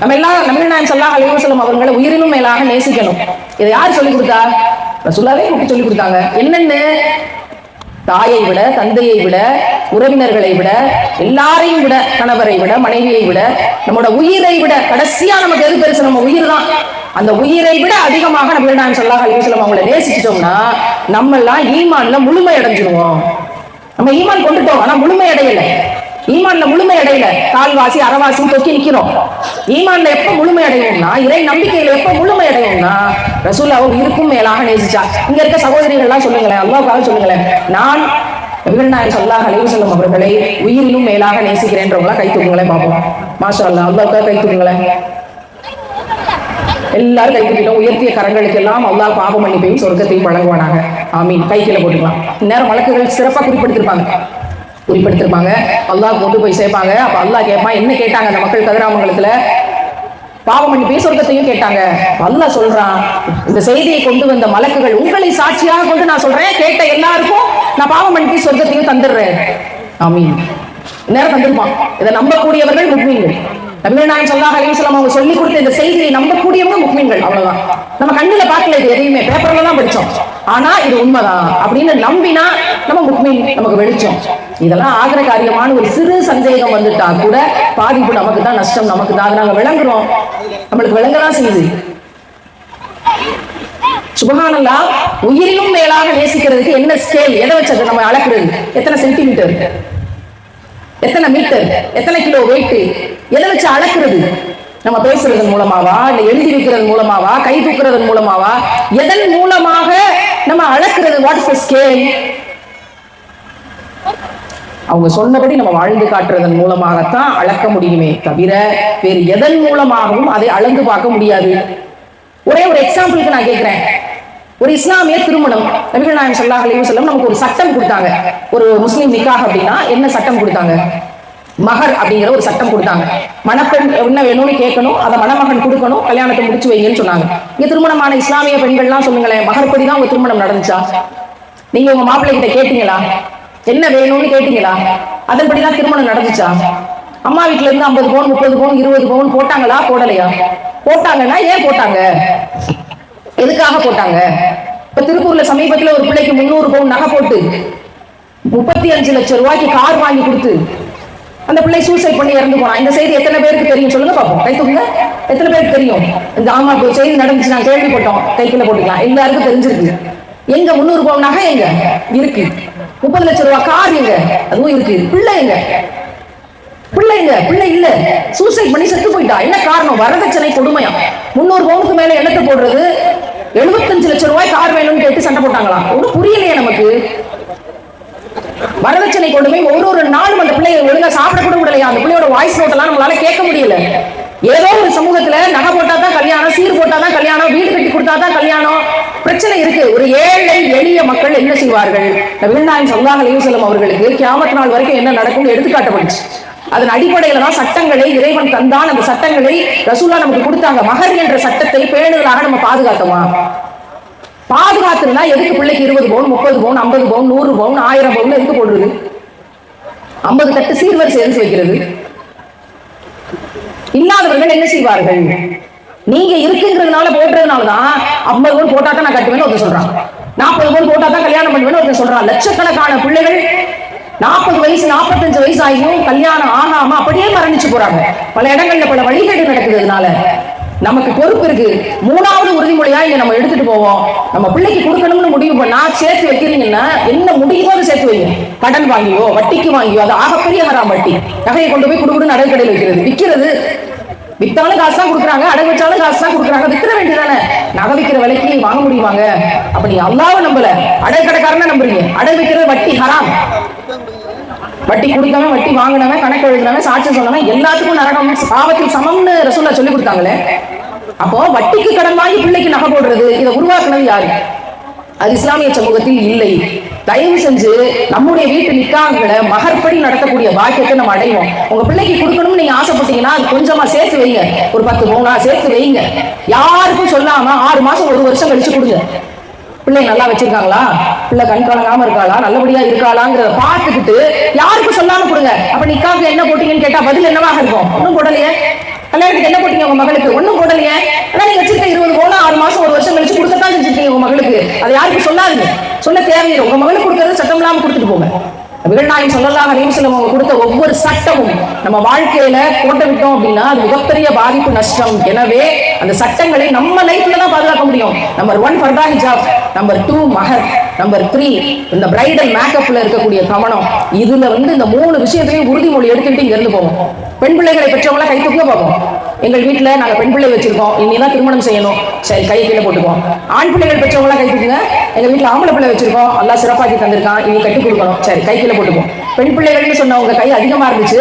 நம்ம எல்லாம் நபிகள் சொல்லாஹ் அலைவசலம் அவர்களை உயிரினும் மேலாக நேசிக்கணும். இதை யார் சொல்லி கொடுத்தா? ரசுல்லாவே கூப்பிட்டு சொல்லி கொடுத்தாங்க. என்னன்னு? தாயை விட தந்தையை விட உறவினர்களை விட எல்லாரையும் விட கணவரை விட மனைவியை விட நம்மளோட உயிரை விட கடைசியா நமக்கு எது பெருசு நம்ம உயிர் தான். அந்த உயிரை விட அதிகமாக நம்ம நான் சொல்லா அலிவசலம் அவங்கள நேசிச்சிட்டோம்னா நம்ம எல்லாம் ஈமான்ல முழுமை அடைஞ்சிருவோம். நம்ம ஈமான் கொண்டுட்டோம் ஆனா முழுமை அடையலை. ஈமான்ல முழுமை அடையல. கால்வாசி அறவாசி தொக்கி நிக்கிறோம். ஈமான்ல எப்ப முழுமை அடையும்னா இறை நம்பிக்கையில எப்ப முழுமை அடையும்னா ரசூல் அவர் இருக்கும் மேலாக நேசிச்சா. இங்க இருக்க சகோதரிகள் எல்லாம் சொல்லுங்களேன் அல்லாவுக்காக சொல்லுங்களேன். நான் நாயன் சொல்லாஹ் அலைவசல்லம் அவர்களை உயிரிலும் மேலாக நேசிக்கிறேன்றவங்களா கை தூக்குங்களேன் பார்ப்போம் மாஷா அல்லா அல்லாவுக்காக கை தூக்குங்களேன். எல்லாரும் கை தூக்கிட்டோம். உயர்த்திய கரங்களுக்கு எல்லாம் அல்லாஹ் பாவ மன்னிப்பையும் சொர்க்கத்தையும் வழங்குவானாங்க ஆமீன். கை கீழே போட்டுக்கலாம். இந்நேரம் வழக்குகள் சிறப்பா குறிப்பிடுத்திருப்பாங்க. குறிப்பிடுத்திருப்பாங்க அல்லாஹ் கொண்டு போய் சேர்ப்பாங்க. அப்ப அல்லாஹ் கேட்பான் என்ன கேட்டாங்க அந்த மக்கள் கதிராமங்கலத்துல பாவம் பண்ணி பேசுறதையும் கேட்டாங்க. அல்லாஹ் சொல்றான் இந்த செய்தியை கொண்டு வந்த மலக்குகள் உங்களை சாட்சியாக கொண்டு நான் சொல்றேன். கேட்ட எல்லாருக்கும் நான் பாவம் பண்ணி சொர்க்கத்தையும் தந்துடுறேன். ஆமீன். நேரம் தந்திருப்பான். இதை நம்பக்கூடியவர்கள் முக்மீன்கள். நபிகள் நாயகம் சொல்லாஹ் அவங்க சொல்லி கொடுத்த இந்த செய்தியை நம்பக்கூடியவங்க முக்மீன்கள். அவ்வளவுதான். நம்ம கண்ணுல பார்க்கல இது எதையுமே. பேப்பர்ல தான் படிச்சோம். ஆனா இது உண்மைதான் அப்படின்னு நம்பினா நம்ம முக்மீன் நமக்கு வெளிச்சம். இதெல்லாம் ஆகிற காரியமான ஒரு சிறு சந்தேகம் வந்துட்டா கூட பாதிப்பு நமக்கு தான் நஷ்டம் நமக்கு தான் நாங்க விளங்குறோம். நம்மளுக்கு விளங்கதான் செய்யுது. சுபகானந்தா உயிரிலும் மேலாக நேசிக்கிறதுக்கு என்ன ஸ்கேல் எதை வச்சது நம்ம அளக்குறது? எத்தனை சென்டிமீட்டர் எத்தனை மீட்டர் எத்தனை கிலோ வெயிட் எதை வச்சு அளக்குறது? நம்ம பேசுறதன் மூலமாவா? இல்ல எழுதி வைக்கிறது மூலமாவா? கை தூக்குறதன் மூலமாவா? எதன் மூலமாக நம்ம அளக்குறது? வாட் இஸ் ஸ்கேல் அவங்க சொன்னபடி நம்ம வாழ்ந்து காட்டுறதன் மூலமாகத்தான் அளக்க முடியுமே தவிர வேறு எதன் மூலமாகவும் அதை அளந்து பார்க்க முடியாது. ஒரே ஒரு எக்ஸாம்பிளுக்கு நான் கேட்கிறேன். ஒரு இஸ்லாமிய திருமணம். நபிகள் நாயகம் ஸல்லல்லாஹு அலைஹி செல்லம் நமக்கு ஒரு சட்டம் கொடுத்தாங்க. ஒரு முஸ்லீம் நிக்காக அப்படின்னா என்ன சட்டம் கொடுத்தாங்க? மகர் அப்படிங்கிற ஒரு சட்டம் கொடுத்தாங்க. மணப்பெண் என்ன வேணும்னு கேட்கணும் அதை மணமகன் கொடுக்கணும் கல்யாணத்தை முடிச்சு வைங்கன்னு சொன்னாங்க. இங்க திருமணமான இஸ்லாமிய பெண்கள்லாம் சொல்லுங்களேன் மகர்படி தான் உங்க திருமணம் நடந்துச்சா? நீங்க உங்க மாப்பிள்ளை கிட்ட கேட்டீங்களா? என்ன வேணும்னு கேட்டீங்களா? அதன்படிதான் திருமணம் நடந்துச்சா? அம்மா வீட்டுல இருந்து ஐம்பது பவுன் முப்பது பவுன் இருபது பவுன் போட்டாங்களா? போடலையா? போட்டாங்கன்னா ஏன் போட்டாங்க? எதுக்காக போட்டாங்க? இப்ப திருப்பூர்ல சமீபத்துல ஒரு பிள்ளைக்கு முந்நூறு பவுன் நகை போட்டு முப்பத்தி அஞ்சு லட்சம் ரூபாய்க்கு கார் வாங்கி கொடுத்து அந்த பிள்ளை சூசைட் பண்ணி இறந்து போனான். இந்த செய்தி எத்தனை பேருக்கு தெரியும் சொல்லுங்க பாப்போம். கைத்துக்குங்க எத்தனை பேருக்கு தெரியும்? இந்த ஆமா இப்போ செய்தி நடந்துச்சு நான் கேள்விப்பட்டோம். கைக்குள்ள போட்டுக்கலாம். எல்லாருக்கும் தெரிஞ்சிருக்கு. எங்க முந்நூறு பவுன் நகை எங்க? இருக்கு. முப்பது லட்சம் ரூபாய் கார் எங்க? அதுவும் இருக்கு. பிள்ளை எங்க? பிள்ளைங்க பிள்ளை இல்ல. சூசைட் பண்ணி செத்து போயிட்டா. என்ன காரணம்? வரதட்சணை கொடுமையா? முன்னூறு பவுனுக்கு மேல எண்ணத்தை போடுறது. எழுபத்தஞ்சு லட்சம் ரூபாய் கார் வேணும்னு கேட்டு சண்டை போட்டாங்களா? ஒன்றும் புரியலையே நமக்கு. வரதட்சணை கொடுமை ஒரு ஒரு நாளும் அந்த பிள்ளைய ஒழுங்கா சாப்பிட கூட விடலையா? அந்த பிள்ளையோட வாய்ஸ் நோட்டெல்லாம் நம்மளால கேட்க முடியல. ஏதோ ஒரு சமூகத்துல நகை போட்டா தான் கல்யாணம் சீர் போட்டா தான் கல்யாணம் வீடு கட்டி கொடுத்தா தான் கல்யாணம். பிரச்சனை இருக்கு. ஒரு ஏழை எளிய மக்கள் என்ன செய்வார்கள்? நபிகள்நாயகம் சல்லாஹ் அலையுசல்லம் அவர்களுக்கு கியாமத் நாள் வரைக்கும் என்ன நடக்கும்னு எடுத்துக்காட்டப்பட்டுச்சு. அதன் அடிப்படையில தான் சட்டங்களை இறைவன் தந்தான். அந்த சட்டங்களை ரசூலா நமக்கு கொடுத்தாங்க. மகர் என்ற சட்டத்தை பேணுதலாக நம்ம பாதுகாத்தோமா? பாதுகாத்துனா எதுக்கு பிள்ளைக்கு இருபது பவுன் முப்பது பவுன் ஐம்பது பவுன் நூறு பவுன் ஆயிரம் பவுன் எதுக்கு போடுறது? ஐம்பது தட்டு சீர்வரிசை எடுத்து வைக்கிறது. இல்லாதவர்கள் என்ன செய்வார்கள்? நீங்க இருக்குங்கிறதுனால போடுறதுனாலதான் ஐம்பது பவுன் போட்டா தான் நான் கட்டுவேன்னு ஒருத்தர் சொல்றான். நாற்பது பவுன் போட்டா தான் கல்யாணம் பண்ணுவேன்னு ஒருத்தர் சொல்றான். லட்சக்கணக்கான பிள்ளைகள் நாற்பது வயசு நாற்பத்தஞ்சு வயசு ஆகியும் கல்யாணம் ஆகாம அப்படியே மரணிச்சு போறாங்க. பல இடங்கள்ல பல வழிகேடு நடக்குது நமக்கு பொறுப்பு இருக்கு. மூணாவது உறுதிமொழியா இங்க நம்ம எடுத்துட்டு போவோம். நம்ம பிள்ளைக்கு கொடுக்கணும்னு முடிவு பண்ணா சேர்த்து வைக்கிறீங்கன்னா என்ன முடியுமோ அதை சேர்த்து வைங்க. கடன் வாங்கியோ வட்டிக்கு வாங்கியோ அது ஆகப்பெரிய ஹராம் வட்டி. நகையை கொண்டு போய் கொடுக்குடு நகை கடையில் வைக்கிறது. விற்கிறது வித்தாலும் காசு தான் கொடுக்குறாங்க அடகு வச்சாலும் காசு தான் கொடுக்குறாங்க. வித்துற வேண்டியதானே? நகை விற்கிற விலைக்கு வாங்க முடியுவாங்க அப்ப நீ அல்லாவை நம்பல. அடகு கடைக்காரன நம்புறீங்க. அடகு வைக்கிறது வட்டி ஹராம். வட்டி கொடுக்காம வட்டி வாங்கினவன் கணக்கு எழுதினவன் சாட்சி சொன்னவன் எல்லாத்துக்கும் நரகம். பாவத்தில் சமம்னு ரசூல்லா சொல்லி கொடுத்தாங்களே. அப்போ வட்டிக்கு கடன் வாங்கி பிள்ளைக்கு நகை போடுறது இதை உருவாக்குனது யாரு? அது இஸ்லாமிய சமூகத்தில் இல்லை. தயவு செஞ்சு நம்முடைய வீட்டு நிக்காங்களை மகற்படி நடத்தக்கூடிய பாக்கியத்தை நம்ம அடைவோம். உங்க பிள்ளைக்கு கொடுக்கணும்னு நீங்க ஆசைப்பட்டீங்கன்னா அது கொஞ்சமா சேர்த்து வைங்க. ஒரு பத்து பவுனா சேர்த்து வைங்க. யாருக்கும் சொல்லாம ஆறு மாசம் ஒரு வருஷம் கழிச்சு கொடுங்க. பிள்ளை நல்லா வச்சிருக்காங்களா? பிள்ளை கண் கலங்காம இருக்காளா? நல்லபடியா இருக்காளாங்கிறத பார்த்துக்கிட்டு யாருக்கும் சொல்லாம கொடுங்க. அப்ப நிக்காவுக்கு என்ன போட்டீங்கன்னு கேட்டா பதில் என்னவாக இருக்கும்? ஒன்றும் போடலையே. கல்யாணத்துக்கு என்ன போட்டீங்க உங்க மகளுக்கு? ஒண்ணும் போடலையே. ஆனா நீங்க வச்சிருக்க இருபது போனா ஆறு மாசம் ஒரு வருஷம் கழிச்சு கொடுக்கத்தான் செஞ்சிருக்கீங்க உங்க மகளுக்கு. அதை யாருக்கும் சொல்லாதீங்க. சொல்ல தேவையில்லை. உங்க மகளுக்கு கொடுக்கறது சட்டம் இல்லாம கொடுத்துட்டு போங்க. விகழ்நாயகம் சொல்லலாம் அலிவசலம் அவங்க கொடுத்த ஒவ்வொரு சட்டமும் நம்ம வாழ்க்கையில போட்டு விட்டோம் அப்படின்னா அது மிகப்பெரிய பாதிப்பு நஷ்டம். எனவே அந்த சட்டங்களை நம்ம லைஃப்ல தான் பாதுகாக்க முடியும். நம்பர் ஒன் ஃபர்தா ஹிஜாப் நம்பர் டூ மஹர். நம்பர் த்ரீ இந்த பிரைடல் மேக்கப்ல இருக்கக்கூடிய கவனம். இதுல வந்து இந்த மூணு விஷயத்தையும் உறுதிமொழி எடுத்துக்கிட்டு இங்க இருந்து போவோம். பெண் பிள்ளைகளை பெற்றவங்களா கை தூக்க பார்ப்போம் எங்கள் வீட்டுல நாங்க பெண் பிள்ளை வச்சிருக்கோம். இனிதான் திருமணம் செய்யணும். சரி கை கீழே போட்டுக்குவோம். ஆண் பிள்ளைகள் பெற்றவங்களா கை தூக்குங்க. எங்க வீட்டுல ஆம்பளை பிள்ளை வச்சிருக்கோம். எல்லாம் சிறப்பாக்கி தந்திருக்கான். இனி கட்டி கொடுக்கணும். சரி கை கீழே போட்டுக்குவோம். பெண் பிள்ளைகள்னு சொன்ன உங்க கை அதிகமா இருந்துச்சு.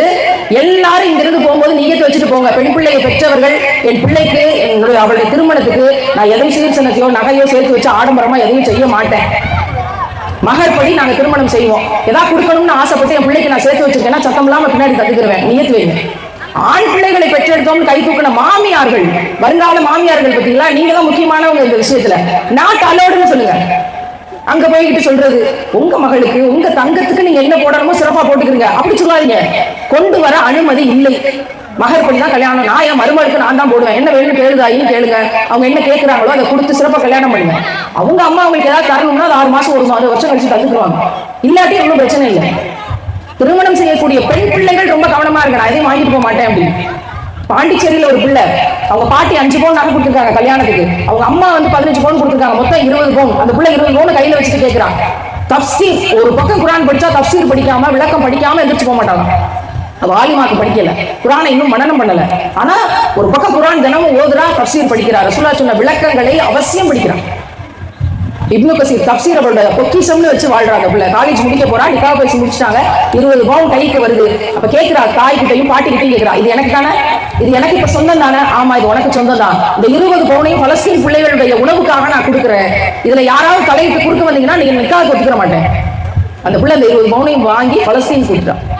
எல்லாரும் இங்கிருந்து போகும்போது நீங்க வச்சுட்டு போங்க. பெண் பிள்ளையை பெற்றவர்கள் என் பிள்ளைக்கு என்னுடைய அவளுடைய திருமணத்துக்கு நான் எதையும் சீர்சனத்தையோ நகையோ சேர்த்து வச்சு ஆடம்பரமா எதையும் செய்ய மாட்டேன். மகர்படி நாங்க திருமணம் செய்வோம். ஏதாவது கொடுக்கணும்னு ஆசைப்பட்டு என் பிள்ளைக்கு நான் சேர்த்து வச்சிருக்கேன்னா சத்தம் இல்லாம பின்னாடி தந்துக்கிறேன் நியத்து வைங்க ஆண் பிள்ளைகளை பெற்றெடுத்தோம்னு கை தூக்கின மாமியார்கள் வருங்கால மாமியார்கள் பத்தீங்களா நீங்க தான் முக்கியமானவங்க இந்த விஷயத்துல. நாட் அலோடுன்னு சொல்லுங்க அங்க போய்கிட்டு சொல்றது உங்க மகளுக்கு உங்க தங்கத்துக்கு நீங்க என்ன போடணுமோ சிறப்பா போட்டுக்கிறீங்க அப்படி சொல்லாதீங்க. கொண்டு வர அனுமதி இல்லை. மகர் படி தான் கல்யாணம். நான் என் மருமகளுக்கு நான் தான் போடுவேன். என்ன வேணும் கேளுதாயின்னு கேளுங்க. அவங்க என்ன கேட்கறாங்களோ அதை கொடுத்து சிறப்பாக கல்யாணம் பண்ணுங்க. அவங்க அம்மா அவங்களுக்கு ஏதாவது தரணும்னா அது ஆறு மாசம் ஒரு மாதம் வருஷம் கழிச்சு தந்துக்குவாங்க இல்லாட்டி ஒன்றும் பிரச்சனை இல்லை. திருமணம் செய்யக்கூடிய பெண் பிள்ளைகள் ரொம்ப கவனமா இருக்கு நான் எதையும் வாங்கிட்டு போக மாட்டேன் அப்படின்னு. பாண்டிச்சேரியில ஒரு பிள்ளை. அவங்க பாட்டி அஞ்சு பவுன் நகை கொடுத்துருக்காங்க கல்யாணத்துக்கு. அவங்க அம்மா வந்து பதினஞ்சு பவுன் கொடுத்துருக்காங்க. மொத்தம் இருபது பவுன். அந்த பிள்ளை இருபது பவுன் கையில வச்சுட்டு கேட்கிறான் தப்சீர். ஒரு பக்கம் குரான் படிச்சா தப்சீர் படிக்காம விளக்கம் படிக்காம எந்திரிச்சு போக மாட்டாங்க வாலிமாக்கு படிக்கல. குரானை இன்னும் மனனம் பண்ணல. ஆனா ஒரு பக்கம் குரான் தினமும் ஓதுறா தப்சீர் படிக்கிறார் ரசூலா சொன்ன விளக்கங்களை அவசியம் படிக்கிறான். இப்னு கசீர் தப்சீர் அவரோட பொக்கிசம்னு வச்சு வாழ்றாங்க பிள்ளை. காலேஜ் முடிக்க போறா நிக்கா பேசி முடிச்சிட்டாங்க. இருபது பவுன் கைக்கு வருது. அப்ப கேட்கிறா தாய் கிட்டையும் பாட்டி கிட்டையும் கேட்கிறா இது எனக்கு தானே? இது எனக்கு இப்ப சொந்தம் தானே? ஆமா இது உனக்கு சொந்தம் தான். இந்த இருபது பவுனையும் பலஸ்தீன் பிள்ளைகளுடைய உணவுக்காக நான் கொடுக்குறேன். இதுல யாராவது தலையிட்டு குறுக்க வந்தீங்கன்னா நீங்க நிக்காக ஒத்துக்கிற மாட்டேன். அந்த பிள்ளை அந்த இருபது பவுனையும் வாங்கி பலஸ்தீன் கொடுத்துட்டான்.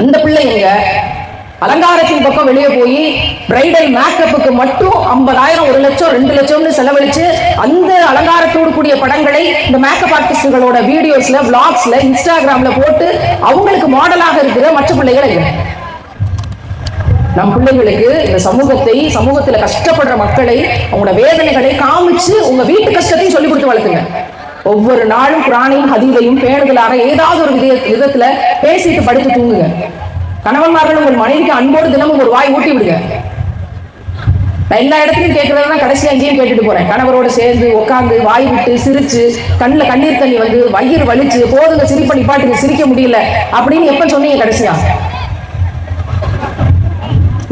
அந்த பிள்ளைங்க அலங்காரத்தின் பக்கம் வெளியே போய் பிரைடல் மேக்கப்புக்கு மட்டும் ஐம்பதாயிரம் ஒரு லட்சம் ரெண்டு லட்சம்னு செலவழிச்சு அந்த அலங்காரத்தோடு கூடிய படங்களை இந்த மேக்கப் ஆர்டிஸ்டுகளோட வீடியோஸ்ல விளாக்ஸ்ல இன்ஸ்டாகிராம்ல போட்டு அவங்களுக்கு மாடலாக இருக்கிற மற்ற பிள்ளைகள் நம் பிள்ளைகளுக்கு இந்த சமூகத்தை சமூகத்துல கஷ்டப்படுற மக்களை அவங்களோட வேதனைகளை காமிச்சு உங்க வீட்டு கஷ்டத்தையும் சொல்லி கொடுத்து வளர்த்துங்க. ஒவ்வொரு நாளும் குரானையும் ஹதீதையும் பேணுதலாக ஏதாவது ஒரு வித விதத்துல பேசிட்டு படுத்து தூங்குங்க. கணவன்மார்கள் உங்கள் மனைவிக்கு அன்போடு தினமும் ஒரு வாய் ஊட்டி விடுங்க. நான் எல்லா இடத்துலையும் கேட்கறதுனா கடைசியா அஞ்சையும் கேட்டுட்டு போறேன். கணவரோட சேர்ந்து உட்காந்து வாய் விட்டு சிரிச்சு கண்ணுல கண்ணீர் தண்ணி வந்து வயிறு வலிச்சு போதுங்க சிரிப்ப நிப்பாட்டுக்கு சிரிக்க முடியல அப்படின்னு எப்ப சொன்னீங்க கடைசியா?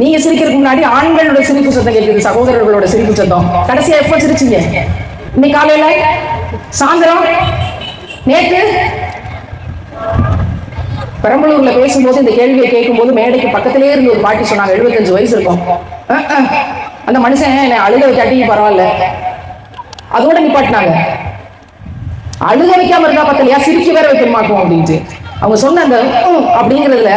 நீங்க சிரிக்கிறதுக்கு முன்னாடி ஆண்களோட சிரிப்பு சத்தம் கேட்குது சகோதரர்களோட சிரிப்பு சத்தம். கடைசியா எப்ப சிரிச்சீங்க? இன்னைக்கு காலையில? சாயந்தரம் நேற்று பெரம்பலூர்ல பேசும்போது இந்த கேள்வியை கேட்கும்போது மேடைக்கு பக்கத்திலே இருந்து ஒரு பாட்டி சொன்னாங்க எழுபத்தஞ்சு வயசு இருக்கும். அந்த மனுஷன் என்னை அழுக வைக்காட்டி பரவாயில்ல. அதோட நிப்பாட்டினாங்க. அழுக வைக்காம இருந்தா பத்தலையா? சிரிக்க வேற வைக்கணுமாக்கும் அப்படின்ட்டு. அவங்க சொன்ன அந்த அப்படிங்கிறதுல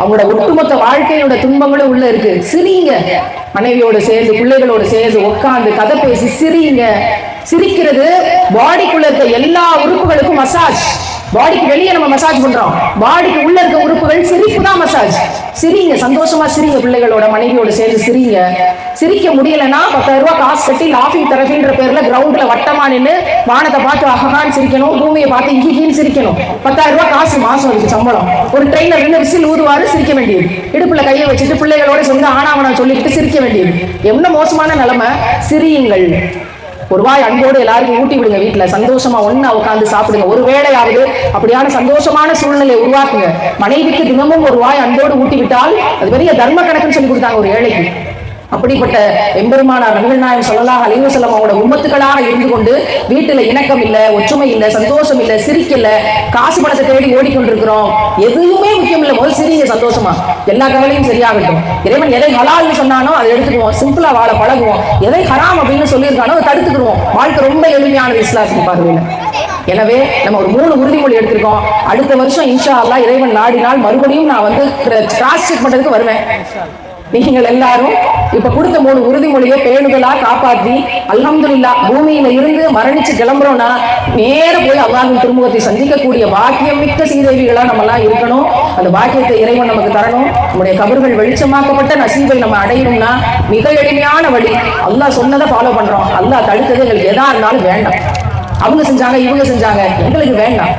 அவங்களோட ஒட்டுமொத்த வாழ்க்கையோட துன்பங்களும் உள்ள இருக்கு. சிரிங்க மனைவியோட சேர்ந்து பிள்ளைகளோட சேர்ந்து உட்காந்து கதை பேசி சிரிங்க சிரிக்கிறது. பாடிக்குள்ள இருக்க எல்லா உறுப்புகளுக்கும் மசாஜ் பாடிக்கு வெளியே நம்ம மசாஜ் பண்றோம். பாடிக்கு உள்ள இருக்க உறுப்புகள் சிரிப்பு தான் மசாஜ் சிரிங்க சந்தோஷமா சிரிங்க பிள்ளைகளோட மனைவியோட சேர்ந்து சிரிங்க. சிரிக்க முடியலன்னா பத்தாயிரம் ரூபாய் காசு கட்டி லாஃபிங் தெரபின்ற பேர்ல கிரவுண்ட்ல வட்டமா நின்று வானத்தை பார்த்து அககான்னு சிரிக்கணும் பூமியை பார்த்து இங்கின்னு சிரிக்கணும். பத்தாயிரம் ரூபாய் காசு மாசம் அதுக்கு சம்பளம். ஒரு ட்ரெயினர் நின்று விசில் ஊதுவாரு சிரிக்க வேண்டியது. இடுப்புல கையை வச்சுட்டு பிள்ளைகளோட சேர்ந்து ஆனாவனா சொல்லிக்கிட்டு சிரிக்க வேண்டியது. என்ன மோசமான நிலைமை? சிரியுங்கள். ஒரு வாய் அன்போடு எல்லாருக்கும் ஊட்டி விடுங்க வீட்டுல. சந்தோஷமா ஒண்ணா உட்காந்து சாப்பிடுங்க. ஒரு வேளையாவது அப்படியான சந்தோஷமான சூழ்நிலையை உருவாக்குங்க. மனைவிக்கு தினமும் ஒரு வாய் அன்போடு ஊட்டி விட்டால் அது பெரிய தர்ம கணக்குன்னு சொல்லி கொடுத்தாங்க ஒரு ஏழைக்கு. அப்படிப்பட்ட எம்பெருமானார் நபிகள் நாயகம் சொல்லலாம் அலைவு செல்லம் அவங்களோட உம்மத்துக்களாக இருந்து கொண்டு வீட்டுல இணக்கம் இல்ல ஒற்றுமை இல்ல சந்தோஷம் இல்ல சிரிக்கல காசு பணத்தை தேடி ஓடிக்கொண்டிருக்கிறோம். எதுவுமே முக்கியம் இல்ல முதல் சிரிங்க சந்தோஷமா. எல்லா கவலையும் சரியாகட்டும். இறைவன் எதை ஹலால்னு சொன்னானோ அதை எடுத்துக்குவோம். சிம்பிளா வாழ பழகுவோம். எதை ஹராம் அப்படின்னு சொல்லியிருக்கானோ அதை தடுத்துக்கிடுவோம். வாழ்க்கை ரொம்ப எளிமையானது இஸ்லாத்தின் பார்வையில. எனவே நம்ம ஒரு மூணு உறுதிமொழி எடுத்திருக்கோம். அடுத்த வருஷம் இன்ஷா அல்லா இறைவன் நாடினால் மறுபடியும் நான் வந்து கிராஸ் செக் பண்றதுக்கு வருவேன். நீங்கள் எல்லாரும் இப்ப கொடுத்த மூணு உறுதிமொழியை பேணுதலா காப்பாத்தி அல்ஹம்துல்லா பூமியில இருந்து மரணிச்சு கிளம்புறோம்னா நேர போய் அல்லாஹ்வின் திருமுகத்தை சந்திக்கக்கூடிய பாக்கியம் மிக்க சீதேவிகளா நம்ம எல்லாம் இருக்கணும். அந்த பாக்கியத்தை இறைவன் நமக்கு தரணும். நம்முடைய கபர்கள் வெளிச்சமாக்கப்பட்ட நசீபை நம்ம அடையணும்னா மிக எளிமையான வழி. அல்லாஹ் சொன்னதை ஃபாலோ பண்றோம். அல்லாஹ் தடுத்தது எங்களுக்கு எதா இருந்தாலும் வேண்டாம். அவங்க செஞ்சாங்க இவங்க செஞ்சாங்க. எங்களுக்கு வேண்டாம்.